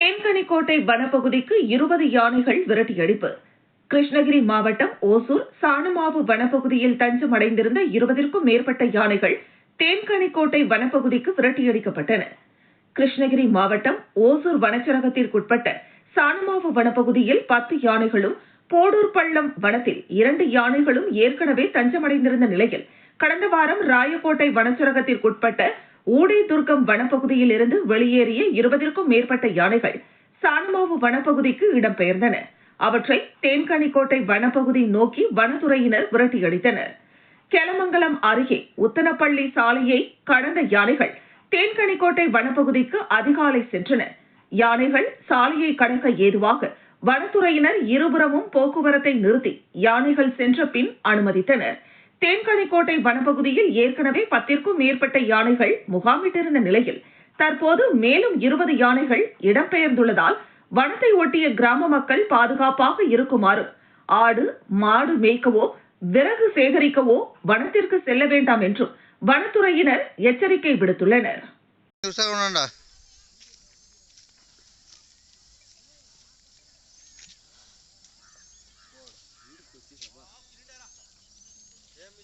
தேன்கனிக்கோட்டை வனப்பகுதிக்கு இருபது யானைகள் விரட்டியடிப்பு கிருஷ்ணகிரி மாவட்டம் ஓசூர் சாணமாவு வனப்பகுதியில் தஞ்சம் அடைந்திருந்த இருபதிற்கும் மேற்பட்ட யானைகள் தேன்கனிக்கோட்டை வனப்பகுதிக்கு விரட்டியடிக்கப்பட்டன கிருஷ்ணகிரி மாவட்டம் ஓசூர் வனச்சரகத்திற்குட்பட்ட சாணமாவு வனப்பகுதியில் பத்து யானைகளும் போடூர் பள்ளம் வனத்தில் இரண்டு யானைகளும் ஏற்கனவே தஞ்சமடைந்திருந்த நிலையில் கடந்த வாரம் ராயக்கோட்டை வனச்சரகத்திற்குட்பட்ட ஊடை துர்க்கம் வனப்பகுதியில் இருந்து வெளியேறிய இருபதிற்கும் மேற்பட்ட யானைகள் சாணமாவு வனப்பகுதிக்கு இடம்பெயர்ந்தன. அவற்றை தேன்கனிக்கோட்டை வனப்பகுதி நோக்கி வனத்துறையினர் விரட்டியடித்தனர். கெலமங்கலம் அருகே உத்தனப்பள்ளி சாலையை கடந்த யானைகள் தேன்கனிக்கோட்டை வனப்பகுதிக்கு அதிகாலை சென்றன. யானைகள் சாலையை கடக்க ஏதுவாக வனத்துறையினர் இருபுறமும் போக்குவரத்தை நிறுத்தி யானைகள் சென்ற பின் அனுமதித்தனர். தேன்கனிக்கோட்டை வனப்பகுதியில் ஏற்கனவே பத்திற்கும் மேற்பட்ட யானைகள் முகாமிட்டிருந்த நிலையில் தற்போது மேலும் இருபது யானைகள் இடம்பெயர்ந்துள்ளதால் வனத்தை ஒட்டிய கிராம மக்கள் பாதுகாப்பாக இருக்குமாறு ஆடு மாடு மேய்க்கவோ விறகு சேகரிக்கவோ வனத்திற்கு செல்ல வேண்டாம் என்றும் வனத்துறையினர் எச்சரிக்கை விடுத்துள்ளனர்.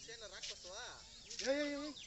cena lá com a tua. Ei, ei.